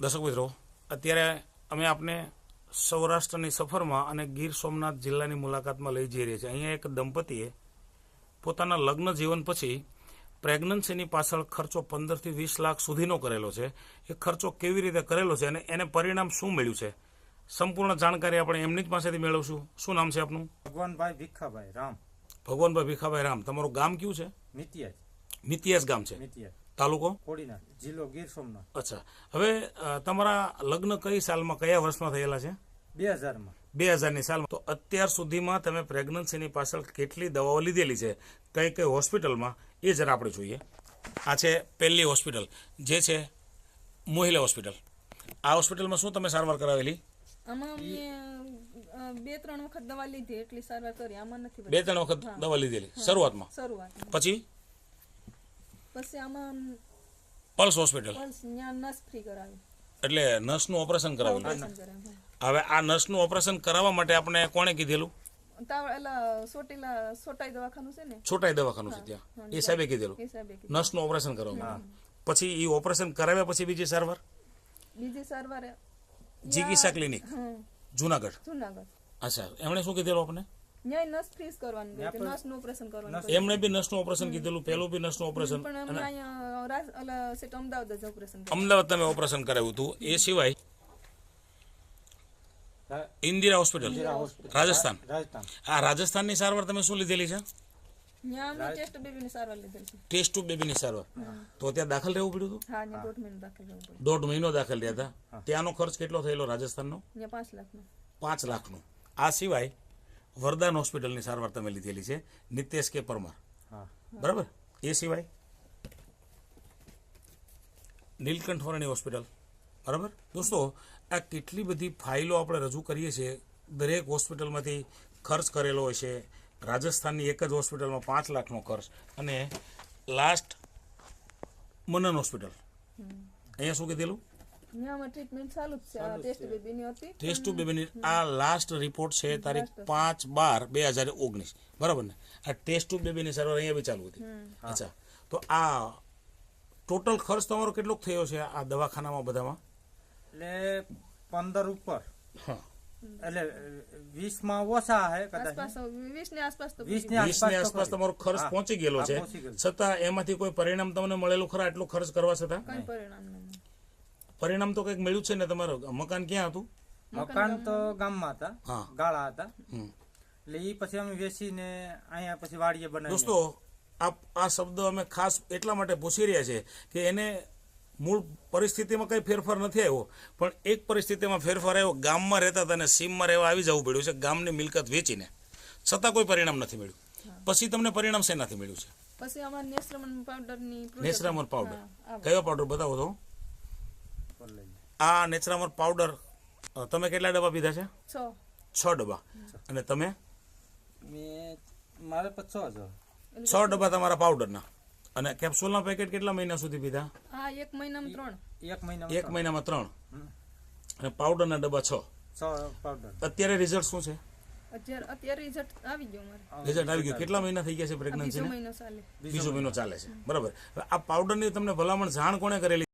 દર્શક મિત્રો અત્યારે અમે આપને સૌરાષ્ટ્રની સફરમાં અને ગીર સોમનાથ જિલ્લાની મુલાકાતમાં લઈ જઈ રહ્યા છીએ. અહીંયા એક દંપતીએ પોતાના લગ્ન જીવન પછી પ્રેગ્નન્સીની પાછળ ખર્ચો પંદરથી વીસ લાખ સુધીનો કરેલો છે. એ ખર્ચો કેવી રીતે કરેલો છે અને એને પરિણામ શું મળ્યું છે? સંપૂર્ણ જાણકારી આપણે એમની જ પાસેથી મેળવશું. શું નામ છે આપનું? ભગવાનભાઈ ભીખાભાઈ રામ. ભગવાનભાઈ ભીખાભાઈ રામ. તમારું ગામ કયું છે? મિતિયાજ. મિતિયાસ ગામ છે. તાલુકો? કોડીનાર જિલ્લો ગીર સોમનાથ. અચ્છા. હવે તમારા લગ્ન કઈ સાલમાં કયા વર્ષમાં થયેલા છે? બે હજારમાં. બે હજારની સાલમાં. તો અત્યાર સુધીમાં તમે પ્રેગ્નન્સીની પાછળ કેટલી દવાઓ લીધેલી છે? કઈ કઈ હોસ્પિટલમાં? એ જરા આપણે જોઈએ. આ છે પહેલી હોસ્પિટલ. જે છે મોહિલા હોસ્પિટલ. આ હોસ્પિટલમાં શું તમે સારવાર કરાવેલી? બે ત્રણ વખત દવા લીધી. એટલી સારવાર કરી. આમાં નથી બે ત્રણ વખત દવા લીધેલી. શરૂઆતમાં? શરૂઆત પછી? પછી આમાં પલ્સ હોસ્પિટલ નસ ફ્રી કરાવી. એટલે નસનું ઓપરેશન કરાવેલું ઓપરેશન કરાવી હવે આ નસનું ઓપરેશન કરાવવા માટે આપણે કોણે કીધેલું? છોટાઈ દવાખાનું છે ત્યાં. એ સાહેબે કીધેલું. નસનું ઓપરેશન કરવામાં પછી એ ઓપરેશન કરાવ્યા પછી બીજી સારવાર? બીજી સારવાર ચિકિત્સા ક્લિનિક. જુનાગઢ. જુનાગઢ. અચ્છા એમણે શું કીધેલું આપણે ન્યાય નસ ફ્રીઝ કરવાનું કહ્યું કે નસનું ઓપરેશન કરવાનું કહ્યું. એમણે બી નસનું ઓપરેશન કીધેલું પહેલું બી નસનું ઓપરેશન પણ અમે અહીંયા રાજ- ઓલા સેટ અમદાવાદ જ ઓપરેશન કર્યું. અમદાવાદ તમે ઓપરેશન કરાવ્યું હતું. એ સિવાય રા- ઇન્દિરા હોસ્પિટલ. રાજસ્થાન. રાજસ્થાન. આ રાજસ્થાનની સારવાર તમે શું લીધેલી છે? ત્યાં અમે ટેસ્ટ બેબીની સારવાર લીધેલી છે. ટેસ્ટ ટુ બેબીની સારવાર. તો ત્યાં દાખલ રહેવું પડ્યું હતું? હા ત્યાં દોઢ મહિનો દાખલ રહેવું પડે દોઢ મહિનો દાખલ રહ્યા હતા. ત્યાંનો ખર્ચ કેટલો થયેલો રાજસ્થાનનો? ત્યાં પાંચ લાખનો. પાંચ લાખનો. આ સિવાય વરદાન હોસ્પિટલની સારવાર તમે લીધેલી છે. નિતેશ કે પરમાર? હા. બરાબર? એ સિવાય? નીલકંઠ વરણી હોસ્પિટલ. બરાબર? દોસ્તો આ કેટલી બધી ફાઇલો આપણે રજૂ કરીએ છીએ. દરેક હોસ્પિટલમાંથી ખર્ચ કરેલો હોય છે. રાજસ્થાનની એક જ હોસ્પિટલમાં પાંચ લાખનો ખર્ચ. અને લાસ્ટ મનન હોસ્પિટલ. અહીંયા શું કીધેલું? ત્યાં ટ્રીટમેન્ટ ચાલુ જ છે. આ ટેસ્ટ બેબીની હતી. ટેસ્ટ ટુ બેબીની આ લાસ્ટ રિપોર્ટ છે તારીખ પાંચ બાર બે હજાર ઓગણીસ. બરાબર ને? આ ટેસ્ટ ટુ બેબીની સારવાર અહીંયા બી ચાલુ હતી. અચ્છા. તો આ ટોટલ ખર્ચ તમારો કેટલો થયો છે આ દવાખાનામાં બધામાં? એટલે પંદર ઉપર. હા. એટલે વીસમાં ઓછા હે વીસની આસપાસ. તમારો ખર્ચ પહોંચી ગયેલો છે. છતાં એમાંથી કોઈ પરિણામ તમને મળેલું ખરા? એટલો ખર્ચ કરવા છતાં? કઈ પરિણામ તો કંઈક મળ્યું છે ને તમારું. મકાન ક્યાં હતું? મકાન તો ગામમાં હતા. ગાળા હતા. હમ. એટલે એ પછી અમે વેચીને અહીંયા પછી વાડીએ બનાવી દોસ્તો આ આ શબ્દ અમે ખાસ એટલા માટે પૂછી રહ્યા છે કે એને મૂળ પરિસ્થિતિમાં કંઈ ફેરફાર નથી આવ્યો. પણ એક પરિસ્થિતિમાં ફેરફાર આવ્યો ગામમાં રહેતા હતા અને સીમમાં રહેવા આવી જવું પડ્યું છે ગામની મિલકત વેચીને. છતાં કોઈ પરિણામ નથી મળ્યું. પછી તમને પરિણામ શેનાથી મળ્યું છે? પછી અમારે નેસરમન પાવડરની નેચરામર પાવડર કયો પાવડર બતાવો તો. આ નેચરામર પાવડર તમે કેટલા ડબ્બા પીધા છે? છ. ડબ્બા. અને તમે? મારે છ છ ડબ્બા તમારા પાવડરના. અને કેપ્સ્યુલના પેકેટ કેટલા મહિના સુધી પીધા? એક મહિનામાં ત્રણ. એક મહિના એક મહિનામાં ત્રણ. અને પાવડરના ડબ્બા છ. પાવડર. અત્યારે રિઝલ્ટ શું છે? અત્યારે અત્યારે રિઝલ્ટ આવી ગયો રિઝલ્ટ આવી ગયું કેટલા મહિના થઈ ગયા છે આ બીજો મહિનો ચાલે. બીજો મહિનો ચાલે છે. બરાબર. આ પાવડરની તમને ભલામણ જાણ કોણે કરેલી?